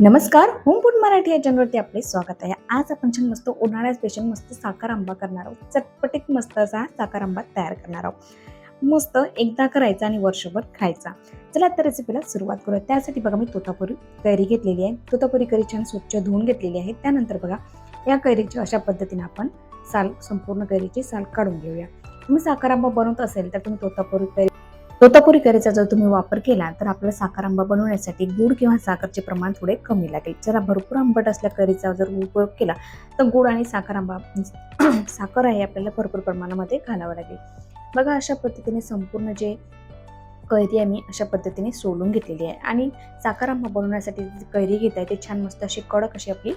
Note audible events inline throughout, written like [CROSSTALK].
नमस्कार home food Marathi या चॅनलवरती आपले स्वागत आहे. आज आपण छान मस्त उन्हाळ्यात स्पेशल मस्त साखर आंबा करणार आहोत. चटपटीत मस्त असा साखर आंबा तयार करणार आहोत. मस्त एकदा करायचा आणि वर्षभर खायचा. चला तर रेसिपीला सुरुवात करूया. त्यासाठी बघा मी तोतापुरी कैरी घेतलेली आहे. तोतापुरी कैरी छान स्वच्छ धुवून घेतलेली आहे. त्यानंतर बघा या कैरीची अशा पद्धतीने आपण साल संपूर्ण कैरीची साल काढून घेऊया. तुम्ही साखर आंबा बनवत असेल तर तुम्ही तोतापुरी कैरी तोतापुरी कैरीचा जर तुम्ही वापर केला तर आपल्याला साखर आंबा बनवण्यासाठी गुड किंवा साखरचे प्रमाण थोडे कमी लागेल. जरा भरपूर आंबट असल्या कैरीचा जर उपयोग केला तर गुड आणि साखर आंबा [CLEARS THROAT] साखर आहे आपल्याला भरपूर प्रमाणामध्ये घालावं लागेल. बघा अशा पद्धतीने संपूर्ण जे कैरी आहे मी अशा पद्धतीने सोलून घेतलेली आहे. आणि साखर आंबा बनवण्यासाठी जी कैरी घेत आहे ते छान मस्त अशी कडक अशी आपली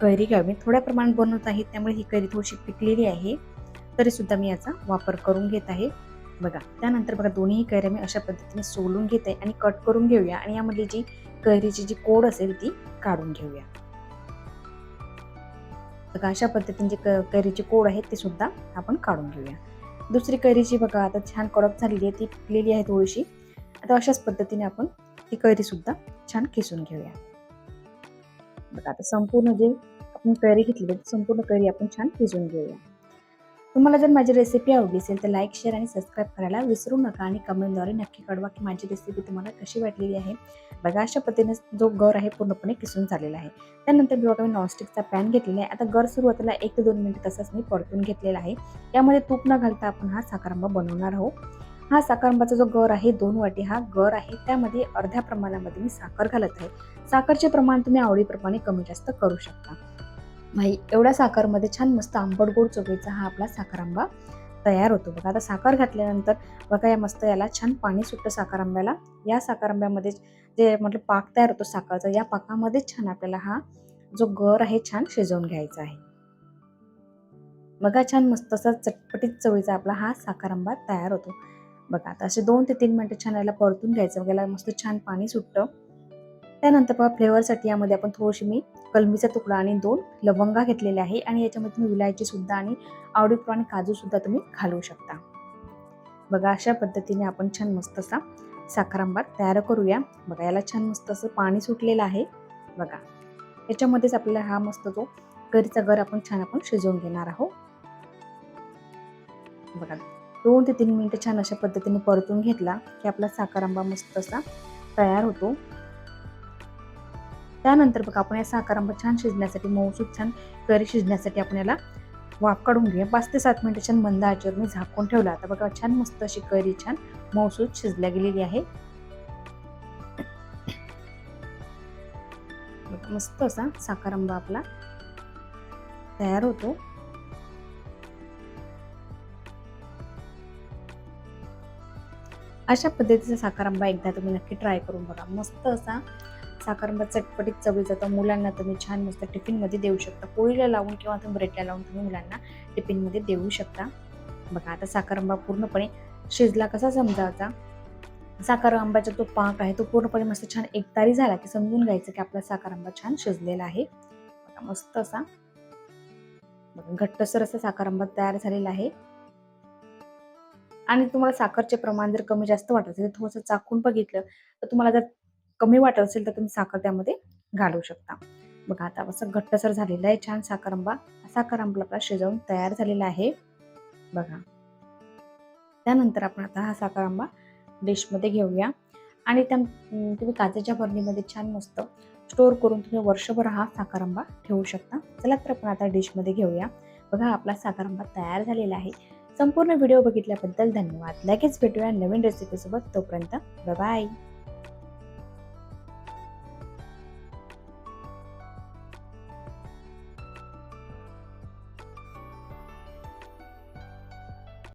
कैरी घ्यावी. थोड्या प्रमाणात बनवत आहे त्यामुळे ही कैरी थोडीशी पिकलेली आहे. तरी सुद्धा मी याचा वापर करून घेत आहे. बघा त्यानंतर बघा दोन्ही कैऱ्या मी अशा पद्धतीने सोलून घेते आणि कट करून घेऊया आणि यामधली जी कैरीची जी कोड असेल ती काढून घेऊया. बघा अशा पद्धतीने जे क- कैरीची कोड आहे ती सुद्धा आपण काढून घेऊया. दुसरी कैरीची बघा आता छान कडक झालेली आहे ती पिकलेली आहे थोडीशी. आता अशाच पद्धतीने आपण ती कैरी सुद्धा छान किसून घेऊया. बघा आता संपूर्ण जे आपण कैरी घेतलेली संपूर्ण कैरी आपण छान किसून घेऊया. तुम्हाला जर माझी रेसिपी आवडली असेल तर लाईक शेअर आणि सबस्क्राईब करायला विसरू नका आणि कमेंटद्वारे नक्की कळवा की माझी रेसिपी तुम्हाला कशी वाटलेली आहे. बघा अशा पद्धतीने जो गर आहे पूर्णपणे किसून झालेला आहे. त्यानंतर मी बघा मी नॉनस्टिकचा पॅन घेतलेला आहे. आता गर सुरुवातीला एक ते दोन मिनिट तसाच मी परतून घेतलेला आहे. यामध्ये तूप न घालता आपण हा साखरांबा बनवणार आहोत. हा साखरांबाचा जो गर आहे दोन वाटी हा गर आहे. त्यामध्ये अर्ध्या प्रमाणामध्ये मी साखर घालत आहे. साखरचे प्रमाण तुम्ही आवडीप्रमाणे कमी जास्त करू शकता. भाई एवढ्या साखरमध्ये छान मस्त आंबट गोड चवीचा हा आपला साखर आंबा तयार होतो. बघा आता साखर घातल्यानंतर बघा या मस्त याला छान पाणी सुटतं साखर आंब्याला या साखर आंब्यामध्ये जे म्हटलं पाक तयार होतो साखरचा या पाकामध्ये छान आपल्याला हा जो गर आहे छान शिजवून घ्यायचा आहे. बघा छान मस्त असा चटपटीत चवीचा आपला हा साखर आंबा तयार होतो. बघा आता असे दोन ते तीन मिनटं छान याला परतून घ्यायचं. बघायला मस्त छान पाणी सुटतं. त्यानंतर बघा फ्लेवरसाठी यामध्ये आपण थोडीशी मी कलमीचा तुकडा आणि दोन लवंगा घेतलेले आहे आणि याच्यामध्ये तुम्ही विलायची सुद्धा आणि आवडीप्रमाणे काजू सुद्धा तुम्ही घालू शकता. बघा अशा पद्धतीने आपण छान मस्त असा साखर आंबा तयार करूया. बघा याला छान मस्त असं पाणी सुटलेलं आहे. बघा याच्यामध्येच आपल्याला हा मस्त जो करीचा गर आपण छान आपण शिजवून घेणार आहोत. बघा दोन ते तीन मिनिटं छान अशा पद्धतीने परतून घेतला की आपला साखर आंबा मस्त असा तयार होतो. त्यानंतर बघा आपण या साखर छान शिजण्यासाठी मऊसूत छान करी शिजण्यासाठी आपण याला वाफ काढून घेऊया. पाच ते सात मिनटं छान मंद आचेवर मी झाकून ठेवला. आता बघा छान मस्त अशी करी छान मऊसूत शिजल्या गेलेली आहे. मस्त असा साखर आपला तयार होतो. अशा पद्धतीचा साकारांबा एकदा तुम्ही नक्की ट्राय करून बघा. मस्त असा साखर चटपटीत चवली जातं. मुलांना तुम्ही छान मस्त टिफिनमध्ये देऊ शकता. पोळीला लावून किंवा तुम्ही ब्रेडला लावून तुम्ही मुलांना टिफिनमध्ये देऊ शकता. बघा आता साखर पूर्णपणे शिजला कसा समजायचा? साखर आंब्याचा जो पाक आहे तो पूर्णपणे मस्त छान एकतारी झाला की समजून घ्यायचं की आपला साखर आंबा छान शिजलेला आहे. मस्त असा घट्टसर असा साखर आंबा तयार झालेला आहे. आणि तुम्हाला साखरचे प्रमाण जर कमी जास्त वाटत असेल थोडंसं चाकून बघितलं तर तुम्हाला जर कमी वाटत असेल तर तुम्ही साखर त्यामध्ये घालू शकता. बघा आता असं घट्टसर झालेलं आहे छान साखर आंबा साखर आंबा आपला शिजवून तयार झालेला आहे. बघा. त्यानंतर आपण आता हा साखर आंबा डिशमध्ये घेऊया. आणि त्या तुम्ही काचेच्या बरणीमध्ये छान मस्त स्टोअर करून तुम्ही वर्षभर हा साखर आंबा ठेवू शकता. चला तर आपण आता डिशमध्ये घेऊया. बघा आपला साखर आंबा तयार झालेला आहे. संपूर्ण व्हिडिओ बघितल्याबद्दल धन्यवाद. लगेच भेटूया नवीन रेसिपीसोबत तोपर्यंत बाय